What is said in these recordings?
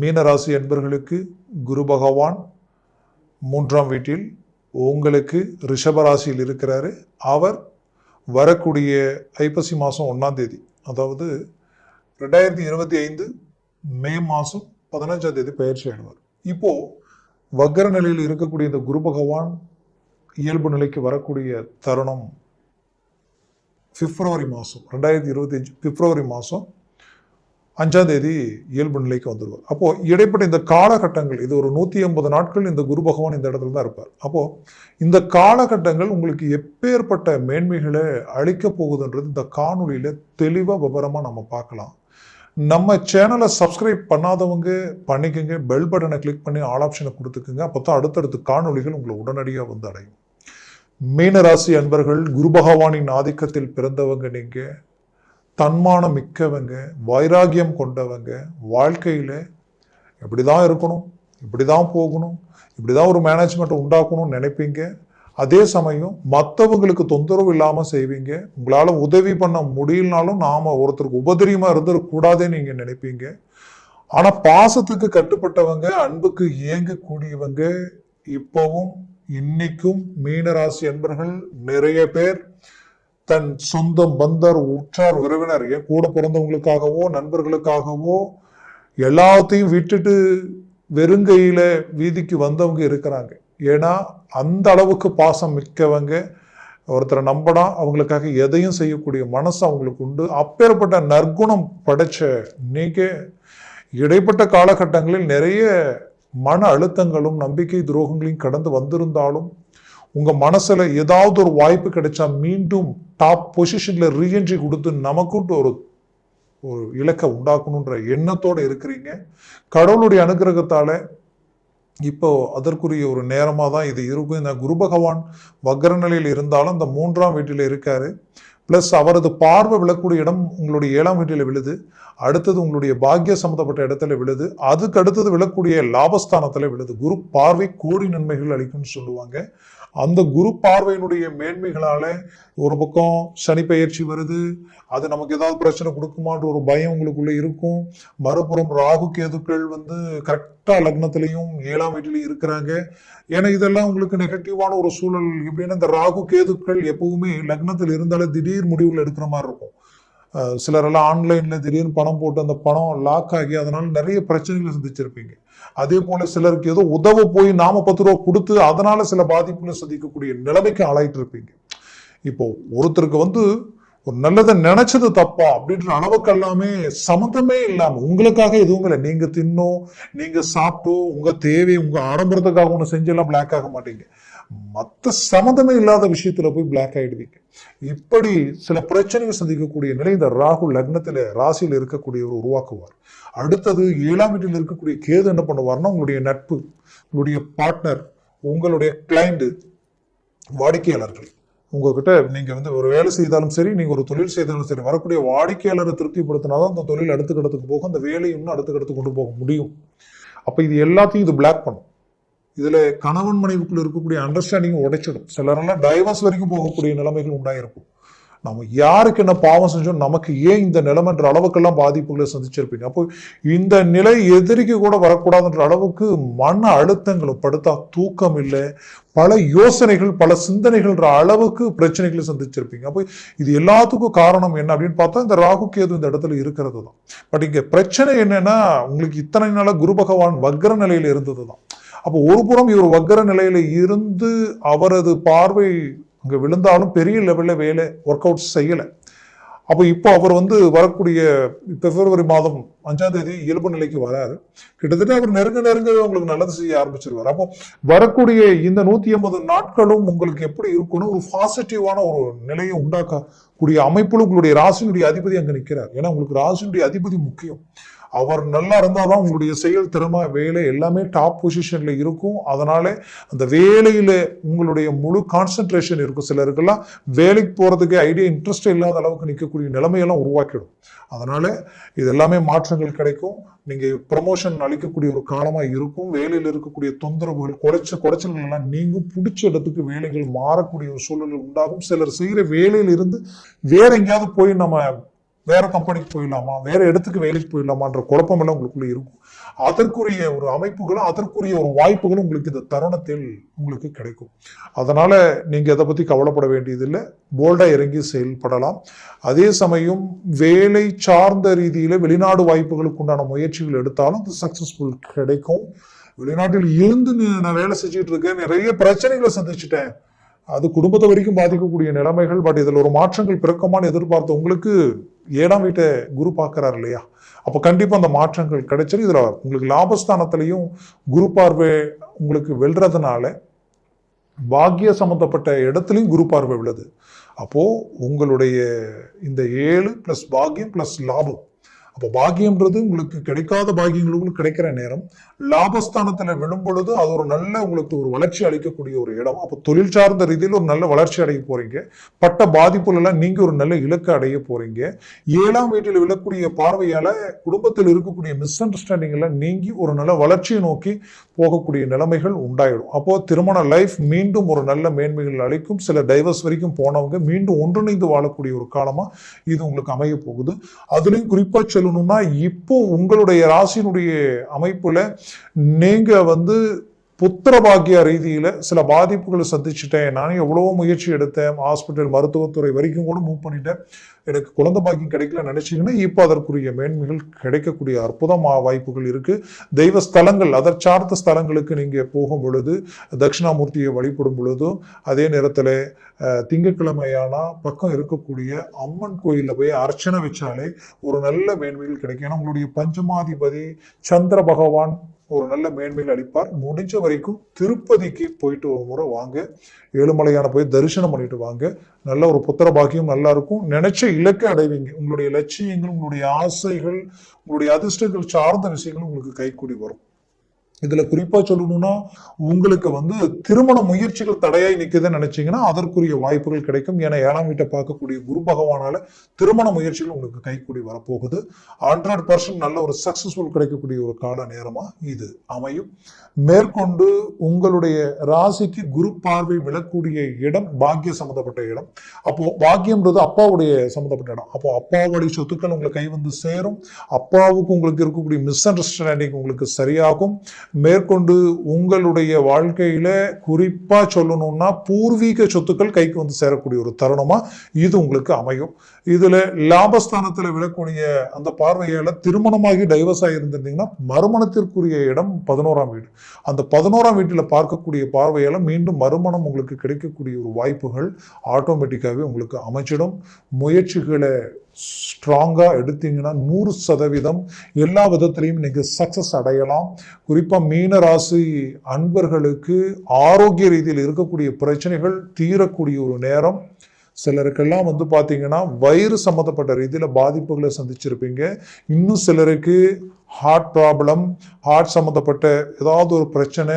மீனராசி என்பர்களுக்கு குரு பகவான் மூன்றாம் வீட்டில் உங்களுக்கு ரிஷபராசியில் இருக்கிறாரு. அவர் வரக்கூடிய ஐப்பசி மாதம் ஒன்றாம் தேதி அதாவது ரெண்டாயிரத்தி இருபத்தி ஐந்து மே மாதம் பதினஞ்சாம் தேதி பயிற்சி ஆயிடுவார் இப்போது வக்கர நிலையில் இருக்கக்கூடிய இந்த குரு பகவான் இயல்பு நிலைக்கு வரக்கூடிய தருணம் பிப்ரவரி மாதம் ரெண்டாயிரத்தி இருபத்தி அஞ்சு பிப்ரவரி மாதம் அஞ்சாம் தேதி இயல்பு நிலைக்கு வந்துடுவார் அப்போது இடைப்பட்ட இந்த காலகட்டங்கள் இது ஒரு நூற்றி ஐம்பது நாட்கள் இந்த குரு பகவான் இந்த இடத்துல தான் இருப்பார். அப்போது இந்த காலகட்டங்கள் உங்களுக்கு எப்பேற்பட்ட மேன்மைகளை அளிக்கப் போகுதுன்றது இந்த காணொலியில் தெளிவாக விவரமாக நம்ம பார்க்கலாம். நம்ம சேனலை சப்ஸ்கிரைப் பண்ணாதவங்க பண்ணிக்கோங்க. பெல் பட்டனை கிளிக் பண்ணி ஆல் ஆப்ஷனை கொடுத்துக்குங்க. அப்போ தான் அடுத்தடுத்த காணொளிகள் உங்களை உடனடியாக வந்து அடையும். மீனராசி அன்பர்கள் குரு பகவானின் ஆதிக்கத்தில் பிறந்தவங்க நீங்கள் தன்மானம் மிக்கவங்க வைராகியம் கொண்டவங்க வாழ்க்கையில் இப்படி தான் இருக்கணும் இப்படி தான் போகணும் இப்படி தான் ஒரு மேனேஜ்மெண்ட் உண்டாக்கணும்னு நினைப்பீங்க. அதே சமயம் மற்றவங்களுக்கு தொந்தரவு இல்லாமல் செய்வீங்க. உங்களால் உதவி பண்ண முடியலனாலும் நாம் ஒருத்தருக்கு உபதிரியமாக இருந்துடக்கூடாதுன்னு நீங்கள் நினைப்பீங்க. ஆனால் பாசத்துக்கு கட்டுப்பட்டவங்க அன்புக்கு இயங்கக்கூடியவங்க இப்போவும் இன்னைக்கும் மீனராசி அன்பர்கள் நிறைய பேர் தன் சொந்தம் பந்தர் உற்றார் உறவினர் என் கூட பிறந்தவங்களுக்காகவோ நண்பர்களுக்காகவோ எல்லாத்தையும் விட்டுட்டு வெறுங்கையில வீதிக்கு வந்தவங்க இருக்கிறாங்க. ஏன்னா அந்த அளவுக்கு பாசம் மிக்கவங்க. ஒருத்தரை நம்பினா அவங்களுக்காக எதையும் செய்யக்கூடிய மனசு அவங்களுக்கு உண்டு. அப்பேற்பட்ட நற்குணம் படைச்ச நீங்க இடைப்பட்ட காலகட்டங்களில் நிறைய மன அழுத்தங்களும் நம்பிக்கை துரோகங்களையும் கடந்து வந்திருந்தாலும் உங்கள் மனசில் ஏதாவது ஒரு வாய்ப்பு கிடைச்சா மீண்டும் டாப் பொசிஷனில் ரீஎன்ட்ரி கொடுத்து நமக்குன்ட்டு ஒரு ஒரு இலக்கை உண்டாக்கணுன்ற எண்ணத்தோடு இருக்கிறீங்க. கடவுளுடைய அனுகிரகத்தால் இப்போ அதற்குரிய ஒரு நேரமாக தான் இது இருக்கும். இந்த குரு பகவான் வக்ர நிலையில் இருந்தாலும் இந்த மூன்றாம் வீட்டில் இருக்கார். ப்ளஸ் அவரது பார்வை விழக்கூடிய இடம் உங்களுடைய ஏழாம் வீட்டில் விழுது. அடுத்தது உங்களுடைய பாக்கிய சம்மந்தப்பட்ட இடத்துல விழுது. அதுக்கு அடுத்தது விழக்கூடிய லாபஸ்தானத்தில் விழுது. குரு பார்வை கோடி நன்மைகள் அளிக்கும்னு சொல்லுவாங்க. அந்த குரு பார்வையினுடைய மேன்மைகளால ஒரு பக்கம் சனி பயிற்சி வருது. அது நமக்கு ஏதாவது பிரச்சனை கொடுக்குமான்ற ஒரு பயம் உங்களுக்குள்ள இருக்கும். மறுபுறம் ராகு கேதுக்கள் வந்து கரெக்டா லக்னத்திலையும் ஏழாம் வீட்டிலையும் இருக்கிறாங்க. ஏன்னா இதெல்லாம் உங்களுக்கு நெகட்டிவான ஒரு சூழல். எப்படின்னா இந்த ராகு கேதுக்கள் எப்பவுமே லக்னத்தில் இருந்தாலே திடீர் முடிவுகள் எடுக்கிற மாதிரி இருக்கும். சிலரெல்லாம் ஆன்லைனில் திடீர்னு பணம் போட்டு அந்த பணம் லாக் ஆகி அதனால் நிறைய பிரச்சனைகளை சந்திச்சிருப்பீங்க. அதே போல சிலருக்கு ஏதோ உதவ போய் நாம பத்து ரூபா கொடுத்து அதனால சில பாதிப்புகளை சந்திக்கக்கூடிய நிலைமைக்கு ஆளாயிட்டு இருப்பீங்க. இப்போ ஒருத்தருக்கு வந்து ஒரு நல்லதை நினைச்சது தப்பா அப்படின்ற அளவுக்கு எல்லாமே சம்மந்தமே இல்லாமல் உங்களுக்காக எதுவும் இல்லை. நீங்க தின்னோ நீங்க சாப்பிட்டோ உங்க தேவை உங்க ஆடம்பரத்துக்காக ஒன்று செஞ்செல்லாம் பிளாக் ஆக மாட்டீங்க. மற்ற சம்மந்தமே இல்லாத விஷயத்துல போய் பிளாக் ஆயிடுவீங்க. இப்படி சில பிரச்சனைகள் சந்திக்கக்கூடிய நிலை இந்த ராகு லக்னத்தில் ராசியில் இருக்கக்கூடியவர் உருவாக்குவார். அடுத்தது ஏழாம் வீட்டில் இருக்கக்கூடிய கேது என்ன பண்ணுவார்னா உங்களுடைய நட்பு உங்களுடைய பார்ட்னர் உங்களுடைய கிளைண்ட் வாடிக்கையாளர்கள். உங்ககிட்ட நீங்க வந்து ஒரு வேலை செய்தாலும் சரி நீங்க ஒரு தொழில் செய்தாலும் சரி வரக்கூடிய வாடிக்கையாளரை திருப்திப்படுத்தினாதான் அந்த தொழில் அடுத்த கடத்துக்கு போகும் அந்த வேலையை இன்னும் அடுத்த கட்டத்துக்கு கொண்டு போக முடியும். அப்ப இது எல்லாத்தையும் இது பிளாக் பண்ணும். இதுல கணவன் மனைவிக்குள்ள இருக்கக்கூடிய அண்டர்ஸ்டாண்டிங் உடைச்சிடும். சிலரெல்லாம் டைவர்ஸ் வரைக்கும் போகக்கூடிய நிலைமைகள் உண்டாயிருக்கும். நம்ம யாருக்கு என்ன பாவம் செஞ்சோம் நமக்கு ஏன் இந்த நிலைமைன்ற அளவுக்கெல்லாம் பாதிப்புகளை சந்திச்சிருப்பீங்க? அப்போ இந்த நிலை எதிரிக்கு கூட வரக்கூடாதுன்ற அளவுக்கு மன அழுத்தங்களை படுத்தா தூக்கம் இல்லை. பல யோசனைகள் பல சிந்தனைகள்ன்ற அளவுக்கு பிரச்சனைகளை சந்திச்சிருப்பீங்க. அப்போ இது எல்லாத்துக்கும் காரணம் என்ன அப்படின்னு பார்த்தா இந்த ராகு கேது இந்த இடத்துல இருக்கிறது தான் பட் இங்கே பிரச்சனை என்னன்னா உங்களுக்கு இத்தனை நாளாக குரு பகவான் வக்ர நிலையில் இருந்தது தான் அப்போ ஒரு புறம் இவர் வக்கர நிலையில் இருந்து அவரது பார்வை அங்கே விழுந்தாலும் பெரிய லெவலில் வேலை ஒர்க் அவுட் செய்யலை. அப்போ இப்போ அவர் வந்து வரக்கூடிய பிப்ரவரி மாதம் அஞ்சாம் தேதி இயல்பு நிலைக்கு வராரு. கிட்டத்தட்ட அவர் நெருங்க நெருங்க உங்களுக்கு நல்லது செய்ய ஆரம்பிச்சிருவார். அப்போ வரக்கூடிய இந்த நூத்தி ஐம்பது நாட்களும் உங்களுக்கு எப்படி இருக்கணும்? ஒரு பாசிட்டிவான ஒரு நிலையை உண்டாக்கக்கூடிய அமைப்புல உங்களுடைய ராசினுடைய அதிபதி அங்கே நிற்கிறார் ஏன்னா உங்களுக்கு ராசினுடைய அதிபதி முக்கியம். அவர் நல்லா இருந்தாதான் உங்களுடைய செயல் திறமை வேலை எல்லாமே டாப் பொசிஷனில் இருக்கும். அதனால அந்த வேலையில் உங்களுடைய முழு கான்சென்ட்ரேஷன் இருக்கும். சிலருக்கெல்லாம் வேலைக்கு போகிறதுக்கு ஐடியா இன்ட்ரெஸ்ட் இல்லாத அளவுக்கு நிற்கக்கூடிய நிலைமையெல்லாம் உருவாக்கிடும். அதனால் இது எல்லாமே மாற்றங்கள் கிடைக்கும். நீங்கள் ப்ரமோஷன் அளிக்கக்கூடிய ஒரு காலமாக இருக்கும். வேலையில் இருக்கக்கூடிய தொந்தரவுகள் குறைச்ச குறைச்சல்கள் எல்லாம் நீங்கும். பிடிச்ச இடத்துக்கு வேலைகள் மாறக்கூடிய ஒரு சூழல் உண்டாகும். சிலர் செய்கிற வேலையிலிருந்து வேற எங்கேயாவது போய் நம்ம வேற கம்பெனிக்கு போயிடலாமா? வேற இடத்துக்கு வேலைக்கு போயிடலாமான்ற குழப்பம் எல்லாம் உங்களுக்குள்ள இருக்கும். அதற்குரிய ஒரு அமைப்புகளும் அதற்குரிய ஒரு வாய்ப்புகளும் உங்களுக்கு இந்த தருணத்தில் உங்களுக்கு கிடைக்கும். அதனால நீங்க அதை பத்தி கவலைப்பட வேண்டியதில்லை. போல்டா இறங்கி செயல்படலாம். அதே சமயம் வேலை சார்ந்த ரீதியில வெளிநாடு வாய்ப்புகளுக்கு உண்டான முயற்சிகள் எடுத்தாலும் அது சக்சஸ்ஃபுல் கிடைக்கும். வெளிநாட்டில் இருந்து நான் வேலை செஞ்சுட்டு இருக்கேன் நிறைய பிரச்சனைகளை சந்திச்சுட்டேன். அது குடும்பத்தை வரைக்கும் பாதிக்கக்கூடிய நிலைமைகள் பட் இதில் ஒரு மாற்றங்கள் பிறக்கமான எதிர்பார்த்த உங்களுக்கு ஏழாம் வீட்டை குரு பார்க்குறாரு இல்லையா? அப்போ கண்டிப்பாக அந்த மாற்றங்கள் கிடைச்சது இதில் உங்களுக்கு லாபஸ்தானத்துலேயும் குரு பார்வை உங்களுக்கு வெல்றதுனால பாக்கிய சம்மந்தப்பட்ட இடத்துலையும் குரு பார்வை விழுது. அப்போது உங்களுடைய இந்த ஏழு ப்ளஸ் பாக்கியம் ப்ளஸ் லாபம் அப்போ பாக்கியம்ன்றது உங்களுக்கு கிடைக்காத பாக்கியங்கள் உங்களுக்கு கிடைக்கிற நேரம். லாபஸ்தானத்தில் விழும் பொழுது அது ஒரு நல்ல உங்களுக்கு ஒரு வளர்ச்சி அளிக்கக்கூடிய ஒரு இடம். அப்போ தொழில் சார்ந்த ரீதியில் ஒரு நல்ல வளர்ச்சி அடைய போறீங்க. பட்ட பாதிப்புல எல்லாம் நீங்க ஒரு நல்ல இலக்கு அடைய போறீங்க. ஏழாம் வீட்டில் விழக்கூடிய பார்வையால குடும்பத்தில் இருக்கக்கூடிய மிஸ் அண்டர்ஸ்டாண்டிங் எல்லாம் நீங்கி ஒரு நல்ல வளர்ச்சியை நோக்கி போகக்கூடிய நிலைமைகள் உண்டாயிடும். அப்போ திருமண லைஃப் மீண்டும் ஒரு நல்ல மேன்மைகள் அளிக்கும். சில டைவர்ஸ் வரைக்கும் போனவங்க மீண்டும் ஒன்றிணைந்து வாழக்கூடிய ஒரு காலமா இது உங்களுக்கு அமைய போகுது. அதுலேயும் குறிப்பா சொல்லணும்னா இப்போ உங்களுடைய ராசியினுடைய அமைப்புல நீங்கள் வந்து புத்திர பாக்கிய சில பாதிப்புகளை சந்திச்சுட்டேன். நானே எவ்வளவோ முயற்சி எடுத்தேன். ஹாஸ்பிட்டல் மருத்துவத்துறை வரைக்கும் கூட மூவ் பண்ணிட்டேன். எனக்கு குழந்தை பாக்கியம் கிடைக்கல நினச்சிங்கன்னா இப்போ அதற்குரிய மேன்மைகள் கிடைக்கக்கூடிய அற்புதமாக வாய்ப்புகள் இருக்குது தெய்வ ஸ்தலங்கள் அதை சார்ந்த ஸ்தலங்களுக்கு நீங்கள் போகும் பொழுது தட்சிணாமூர்த்தியை வழிபடும் பொழுதும் அதே நேரத்தில் திங்கக்கிழமையானா பக்கம் இருக்கக்கூடிய அம்மன் கோயிலில் போய் அர்ச்சனை வச்சாலே ஒரு நல்ல மேன்மைகள் கிடைக்கும். ஏன்னா உங்களுடைய பஞ்சமாதிபதி சந்திர பகவான் ஒரு நல்ல மேன்மையில் அளிப்பார் முடிஞ்ச வரைக்கும் திருப்பதிக்கு போயிட்டு ஒரு முறை வாங்க. ஏழுமலையான போய் தரிசனம் பண்ணிட்டு வாங்க. நல்ல ஒரு புத்திர பாக்கியம் நல்லா இருக்கும். நினைச்ச இலக்கை அடைவீங்க. உங்களுடைய லட்சியங்கள் உங்களுடைய ஆசைகள் உங்களுடைய அதிர்ஷ்டங்கள் சார்ந்த விஷயங்கள் உங்களுக்கு கைக்கூடி வரும். இதுல குறிப்பா சொல்லணும்னா உங்களுக்கு வந்து திருமண முயற்சிகள் தடையாய் நிக்குதுன்னு நினைச்சீங்கன்னா அதற்குரிய வாய்ப்புகள் கிடைக்கும். ஏன்னா ஏழாம் வீட்டை பார்க்கக்கூடிய குரு பகவானால திருமண முயற்சிகள் உங்களுக்கு கைக்கூடி வரப்போகுது. ஹண்ட்ரட் பர்சன்ட் நல்ல ஒரு சக்சஸ்ஃபுல் கிடைக்கக்கூடிய ஒரு கால நேரமா இது அமையும். மேற்கொண்டு உங்களுடைய ராசிக்கு குரு பார்வை விழக்கூடிய இடம் பாக்கிய சம்பந்தப்பட்ட இடம். அப்போ பாக்கியம்ன்றது அப்பாவுடைய சம்பந்தப்பட்ட இடம். அப்போ அப்பாவுடைய சொத்துக்கள் உங்களுக்கு கை வந்து சேரும். அப்பாவுக்கு உங்களுக்கு இருக்கக்கூடிய மிஸ் அண்டர்ஸ்டாண்டிங் உங்களுக்கு சரியாகும். மேற்கொண்டு உங்களுடைய வாழ்க்கையில குறிப்பா சொல்லணும்னா பூர்வீக சொத்துக்கள் கைக்கு வந்து சேரக்கூடிய ஒரு தருணமா இது உங்களுக்கு அமையும். இதுல லாபஸ்தானத்துல விழக்கூடிய அந்த பார்வையால திருமணமாகி டைவர்ஸ் ஆகியிருந்திருந்தீங்கன்னா மறுமணத்திற்குரிய இடம் பதினோராம் வீடு. அந்த பதினோராம் வீட்டில் பார்க்கக்கூடிய பார்வையால மீண்டும் மறுமணம் உங்களுக்கு கிடைக்கக்கூடிய ஒரு வாய்ப்புகள் ஆட்டோமேட்டிக்காகவே உங்களுக்கு அமைச்சிடும் முயற்சிகளை ஸ்ட்ராங்கா எடுத்தீங்கன்னா நூறு சதவீதம் எல்லா விதத்திலையும் நீங்க சக்சஸ் அடையலாம். குறிப்பா மீன ராசி அன்பர்களுக்கு ஆரோக்கிய ரீதியில் இருக்கக்கூடிய பிரச்சனைகள் தீரக்கூடிய ஒரு நேரம். சிலருக்கெல்லாம் வந்து பார்த்தீங்கன்னா வயிறு சம்மந்தப்பட்ட ரீதியில் பாதிப்புகளை சந்திச்சிருப்பீங்க. இன்னும் சிலருக்கு ஹார்ட் ப்ராப்ளம் ஹார்ட் சம்மந்தப்பட்ட ஏதாவது ஒரு பிரச்சனை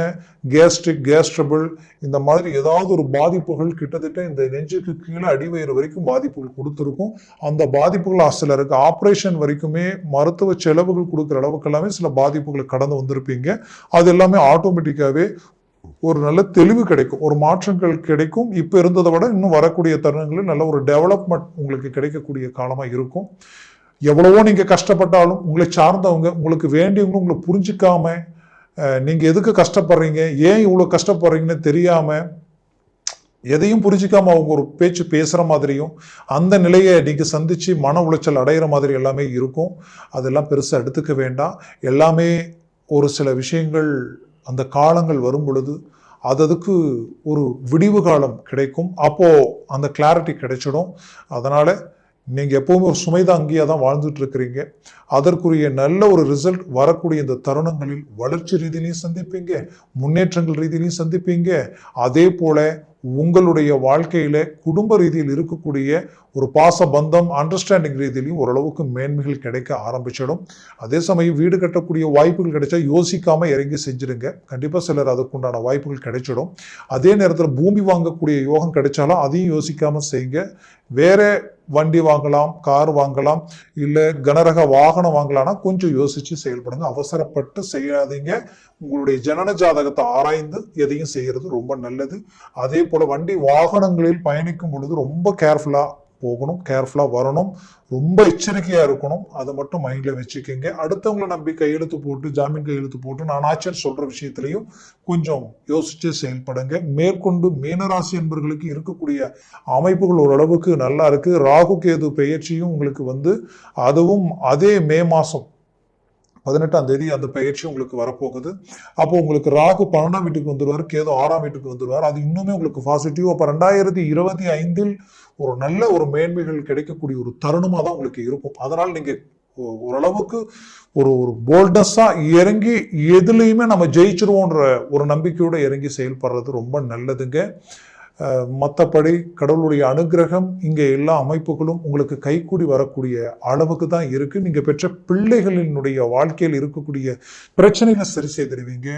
கேஸ்ட்ரிக் கேஸ்ட்ரபிள் இந்த மாதிரி ஏதாவது ஒரு பாதிப்புகள் கிட்டத்தட்ட இந்த நெஞ்சுக்கு கீழே அடிவயிறு வரைக்கும் பாதிப்புகள் கொடுத்துருக்கும். அந்த பாதிப்புகள் சிலருக்கு ஆப்ரேஷன் வரைக்குமே மருத்துவ செலவுகள் கொடுக்குற அளவுக்கு எல்லாமே சில பாதிப்புகளை கடந்து வந்திருப்பீங்க. அது எல்லாமே ஆட்டோமேட்டிக்காகவே ஒரு நல்ல தெளிவு கிடைக்கும். ஒரு மாற்றங்கள் கிடைக்கும். இப்போ இருந்ததை விட இன்னும் வரக்கூடிய தருணங்களில் நல்ல ஒரு டெவலப்மெண்ட் உங்களுக்கு கிடைக்கக்கூடிய காலமாக இருக்கும். எவ்வளவோ நீங்கள் கஷ்டப்பட்டாலும் உங்களை சார்ந்தவங்க உங்களுக்கு வேண்டியவங்க உங்களை புரிஞ்சிக்காம நீங்கள் எதுக்கு கஷ்டப்படுறீங்க? ஏன் இவ்வளோ கஷ்டப்படுறீங்கன்னு தெரியாமல் எதையும் புரிஞ்சிக்காம அவங்க ஒரு பேச்சு பேசுகிற மாதிரியும் அந்த நிலையை நீங்கள் சந்தித்து மன உளைச்சல் அடைகிற மாதிரி எல்லாமே இருக்கும். அதெல்லாம் பெருசாக எடுத்துக்க வேண்டாம். எல்லாமே ஒரு சில விஷயங்கள் அந்த காலங்கள் வரும் பொழுது அததுக்கு ஒரு விடிவு காலம் கிடைக்கும். அப்போது அந்த கிளாரிட்டி கிடைச்சிடும். அதனால் நீங்கள் எப்போவுமே ஒரு சுமைதாங்கியா தான் வாழ்ந்துட்டு இருக்கிறீங்க அதற்குரிய நல்ல ஒரு ரிசல்ட் வரக்கூடிய இந்த தருணங்களில் வளர்ச்சி ரீதியிலையும் சந்திப்பீங்க. முன்னேற்றங்கள் ரீதியிலையும் சந்திப்பீங்க. அதே போல உங்களுடைய வாழ்க்கையில் குடும்ப ரீதியில் இருக்கக்கூடிய ஒரு பாச பந்தம் அண்டர்ஸ்டாண்டிங் ரீதியிலையும் ஓரளவுக்கு மேன்மைகள் கிடைக்க ஆரம்பிச்சிடும். அதே சமயம் வீடு கட்டக்கூடிய வாய்ப்புகள் கிடைச்சா யோசிக்காமல் இறங்கி செஞ்சிடுங்க. கண்டிப்பாக சிலர் அதுக்குண்டான வாய்ப்புகள் கிடைச்சிடும். அதே நேரத்தில் பூமி வாங்கக்கூடிய யோகம் கிடைச்சாலும் அதையும் யோசிக்காமல் செய்யுங்க. வேற வண்டி வாங்கலாம் கார் வாங்கலாம் இல்லை கனரக வாகனம் வாங்கலாம்னா கொஞ்சம் யோசிச்சு செயல்படுங்க. அவசரப்பட்டு செய்யாதீங்க. உங்களுடைய ஜனன ஜாதகத்தை ஆராய்ந்து எதையும் செய்யறது ரொம்ப நல்லது. அதே போல வண்டி வாகனங்களில் பயணிக்கும் பொழுது ரொம்ப கேர்ஃபுல்லா போகணும் கேர்ஃபுல்லாக வரணும் ரொம்ப எச்சரிக்கையாக இருக்கணும். அதை மட்டும் மைண்டில் வச்சுக்கோங்க. அடுத்தவங்களை நம்பி கையெழுத்து போட்டு ஜாமீன் கையெழுத்து போட்டு நான் ஆச்சர் சொல்கிற விஷயத்துலையும் கொஞ்சம் யோசித்து செயல்படுங்க. மேற்கொண்டு மீனராசி என்பர்களுக்கு இருக்கக்கூடிய அமைப்புகள் ஓரளவுக்கு நல்லா இருக்குது ராகு கேது பெயர்ச்சியும் உங்களுக்கு வந்து அதுவும் அதே மே மாதம் பதினெட்டாம் தேதி அந்த பயிற்சி உங்களுக்கு வரப்போகுது. அப்போ உங்களுக்கு ராகு பன்னெண்டாம் வீட்டுக்கு வந்துடுவார் கேது ஆறாம் வீட்டுக்கு வந்துடுவார் அது இன்னுமே உங்களுக்கு பாசிட்டிவ் அப்போ ரெண்டாயிரத்தி இருபத்தி ஐந்தில் ஒரு நல்ல ஒரு மேன்மைகள் கிடைக்கக்கூடிய ஒரு தருணமாக தான் உங்களுக்கு இருக்கும். அதனால் நீங்கள் ஓரளவுக்கு ஒரு ஒரு போல்டஸாக இறங்கி எதுலேயுமே நம்ம ஜெயிச்சிருவோன்ற ஒரு நம்பிக்கையோடு இறங்கி செயல்படுறது ரொம்ப நல்லதுங்க. மற்றபடி கடவுளுடைய அனுகிரகம் இங்கே எல்லா அமைப்புகளும் உங்களுக்கு கைக்கூடி வரக்கூடிய அளவுக்கு தான் இருக்குது நீங்கள் பெற்ற பிள்ளைகளினுடைய வாழ்க்கையில் இருக்கக்கூடிய பிரச்சனைகளை சரி செய்திருவீங்க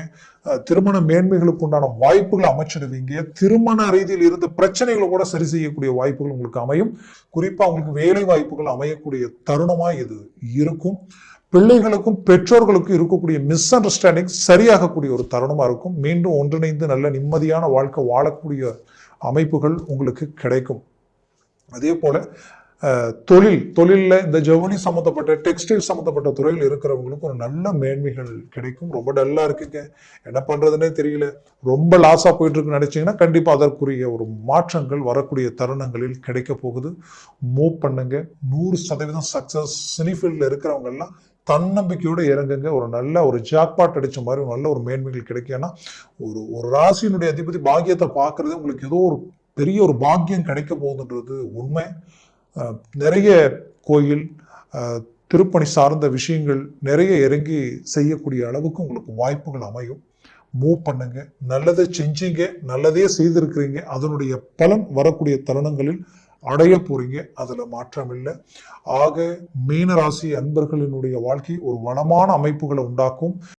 திருமண மேன்மைகளுக்கு உண்டான வாய்ப்புகளை அமைச்சிடுவீங்க. திருமண ரீதியில் இருந்த பிரச்சனைகளை கூட சரி செய்யக்கூடிய வாய்ப்புகள் உங்களுக்கு அமையும். குறிப்பாக உங்களுக்கு வேலை வாய்ப்புகள் அமையக்கூடிய தருணமாக இது இருக்கும். பிள்ளைகளுக்கும் பெற்றோர்களுக்கும் இருக்கக்கூடிய மிஸ் அண்டர்ஸ்டாண்டிங் சரியாகக்கூடிய ஒரு தருணமாக இருக்கும். மீண்டும் ஒன்றிணைந்து நல்ல நிம்மதியான வாழ்க்கை வாழக்கூடிய அமைப்புகள் உங்களுக்கு கிடைக்கும். அதே போல் தொழில் தொழிலில் இந்த ஜவுளி சம்மந்தப்பட்ட டெக்ஸ்டைல் சம்மந்தப்பட்ட துறையில் இருக்கிறவங்களுக்கு ஒரு நல்ல மேன்மைகள் கிடைக்கும். ரொம்ப டல்லாக இருக்குங்க. என்ன பண்ணுறதுனே தெரியல. ரொம்ப லாஸாக போயிட்டு நினச்சிங்கன்னா கண்டிப்பாக அதற்குரிய ஒரு மாற்றங்கள் வரக்கூடிய தருணங்களில் கிடைக்க போகுது. மூவ் பண்ணுங்க. நூறு சதவீதம் சக்ஸஸ் சினிஃபீல்டில் இருக்கிறவங்கெல்லாம் தன்னம்பிக்கையோடு இறங்குங்க. ஒரு நல்ல ஒரு ஜாக்பாட் அடித்த மாதிரி ஒரு நல்ல ஒரு மேன்மைகள் கிடைக்கும். ஏன்னா ஒரு ஒரு ராசியினுடைய அதிபதி பாக்கியத்தை பார்க்குறது உங்களுக்கு ஏதோ ஒரு பெரிய ஒரு பாக்கியம் கிடைக்க போகுதுன்றது உண்மை. நிறைய கோயில் திருப்பணி சார்ந்த விஷயங்கள் நிறைய இறங்கி செய்யக்கூடிய அளவுக்கு உங்களுக்கு வாய்ப்புகள் அமையும். மூவ் பண்ணுங்க. நல்லதை செஞ்சீங்க. நல்லதே செய்திருக்கிறீங்க. அதனுடைய பலன் வரக்கூடிய தருணங்களில் அடைய போறீங்க அதுல மாற்றம் இல்லை. ஆக மீனராசி அன்பர்களினுடைய வாழ்க்கை ஒரு வளமான அமைப்புகளை உண்டாக்கும்.